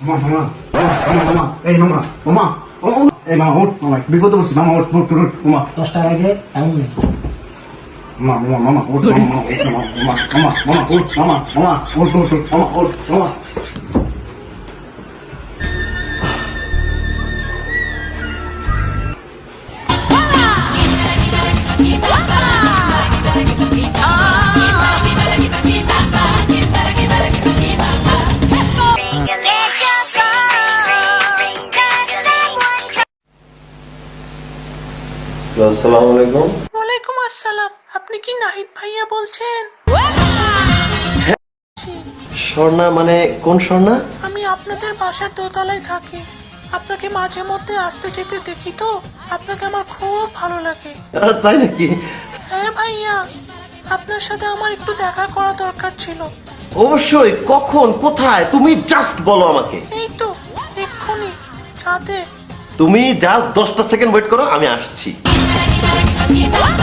মামা মামা মামা মামা এই মামা মামা ও এই মামা ওঠ মামা বিপদ বলছি মামা ওঠ ওঠ ওঠ মামা দশটার আগে এমন নেই। মামা মামা মামা ওঠ মামা মামা মামা মামা ওঠ মামা মামা ওঠ ওঠ মামা ওঠ মামা আসসালামু আলাইকুম। ওয়ালাইকুম আসসালাম। আপনি কি নাহিদ ভাইয়া বলছেন? স্বর্ণা মানে কোন স্বর্ণা? আমি আপনাদের বাসার দোতলায় থাকি। আপনাকে মাঝে মধ্যে আসতে যেতে দেখি তো। আপনাকে আমার খুব ভালো লাগে। তাই নাকি? হ্যাঁ ভাইয়া আপনার সাথে আমার একটু দেখা করা দরকার ছিল। অবশ্যই কখন কোথায় তুমি জাস্ট বলো আমাকে। এই তো এক্ষুনি ছাদে। তুমি জাস্ট দশটা সেকেন্ড ওয়েট করো আমি আসছি। ভাইয়া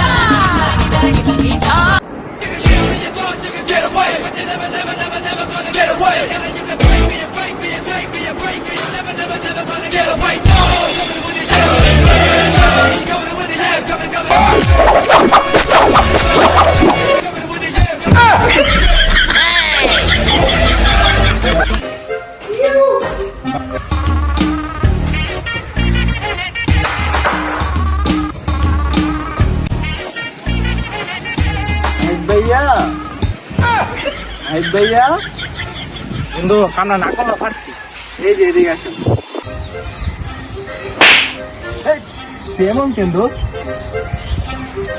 ভাইয়া? কিন্তু কান্না না করলে পারতি এই যে এদিকে আসুন এই, কেন দোস্ত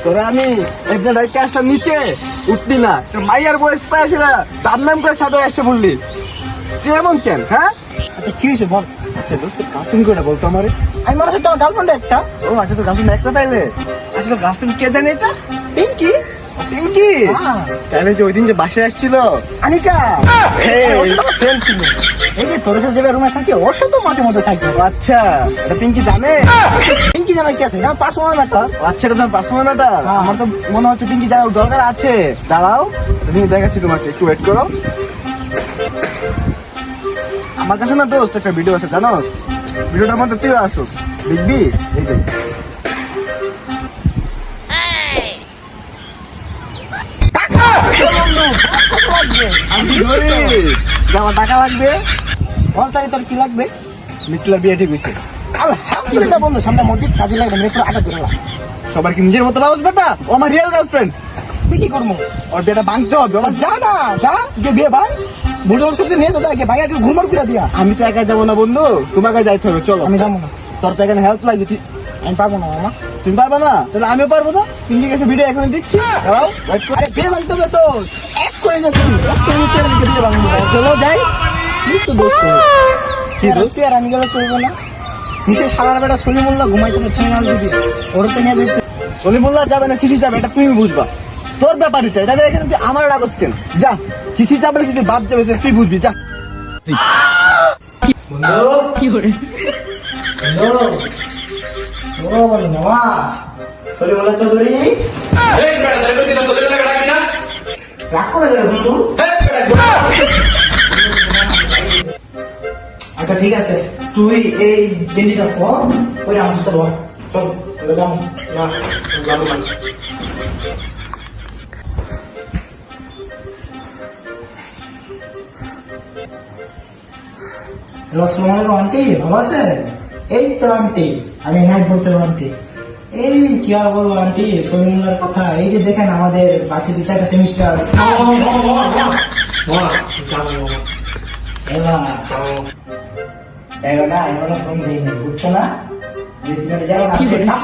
তোরা আমি একদিন রাইতে আসলাম নিচে উঠলি না। তোর মাইয়ার বয়স পাইছে না তার নাম করে এসে বললি। তুই এমন কেন হ্যাঁ? আচ্ছা কি হয়েছে বল? আচ্ছা দোস্ত কাস্টম করে বলতো আমারে? আমি মনে হচ্ছে তোমার গার্লফ্রেন্ড একটা। ও আচ্ছা তো গার্লফ্রেন্ড একটা তাইলে? আচ্ছা গার্লফ্রেন্ড কে জানে এটা? পিঙ্কি? পিঙ্কি হ্যাঁ। তাহলে যে ওই দিন যে বাসায় আসছিল। আনিকা! ফ্রেন্ড ছিল। এই যে তোর সাথে যে রুমে থাকি ওর সাথে মাঝে মধ্যে থাকি। আচ্ছা এটা পিঙ্কি জানে? পিঙ্কি জানা কি আছে? না পার্সোনাল ম্যাটার আচ্ছা এটা তোমার পার্সোনাল ম্যাটার। আমার তো মনে হচ্ছে পিঙ্কি জানার দরকার আছে। দাঁড়াও তুমি দেখাচ্ছি তোমাকে। একটু ওয়েট করো। আমার কাছে না দোস্ত একটা ভিডিও আছে জানোস? ভিডিওটার মধ্যে তুই আসোস। দেখবি? এই দেখ আমি গরিব আমার টাকা লাগবে। বল তাই তোর কি লাগবে? মিথিলার বিয়ে ঠিক হয়েছে। আলহামদুলিল্লাহ বন্ধু সামনে মসজিদ কাজে লাগবে মেরে পুরো আটা জোড়া সবার কি নিজের মতো বাবুস বেটা? ও আমার রিয়েল গার্লফ্রেন্ড তুই কি করব? ওর বিয়েটা ভাঙতে হবে। ওর যা না যা যে বিয়ে ভাই বুড়ো ওর সাথে নিয়ে যা ভাই একটু ঘুমর করে দিয়া। আমি তো একা যাব না বন্ধু তোমাকে যাইতে হবে চলো। আমি যাব না। তোর তো এখানে হেল্প লাগবে আমি পাবো না মামা। তুমি পারবে না? তাহলে আমিও পারব না তুমি কাছে ভিডিও এখন দিচ্ছি। দাঁড়াও wait করো। আরে বিয়ে ভাঙতে হবে তো এক করে যাচ্ছি চলো যাই। তো দোস্ত কি দোস্ত? আর আমি গেলে করব না। সারার বেটা সলি মোল্লা ঘুমাইতে ঠেঙে আল দিবি। ওর তো নিয়ে সলিমুল্লাহ যাবে না চিঠি যাবে এটা তুমি বুঝবা। তোর ব্যাপার এটা এটা এখানে তুই আমার রাগস কেন? যা চিঠি যাবে না চিঠি বাদ যাবে তুই বুঝবি যা। বলো মামা সলি মোল্লা চৌধুরী। এই বেটা তাই কইছি না চলে গেলে না রাগ করে গেলে বন্ধু। আচ্ছা ঠিক আছে। তুই এই গেঞ্জিটা পর ওই আমার সাথে বল চল চলে যাব। না যাব না। হ্যালো আসসালামু আলাইকুম আন্টি। ভালো আছেন? এই তো আন্টি আমি নাইট বলছিলাম আন্টি এই কি আর বলব আন্টি সলিমুল্লার কথা। এই যে দেখেন আমাদের বাসি দু চারটা সেমিস্টার জায়গাটা এখনও ফোন দিইনি বুঝছ না? যে তুমি একটা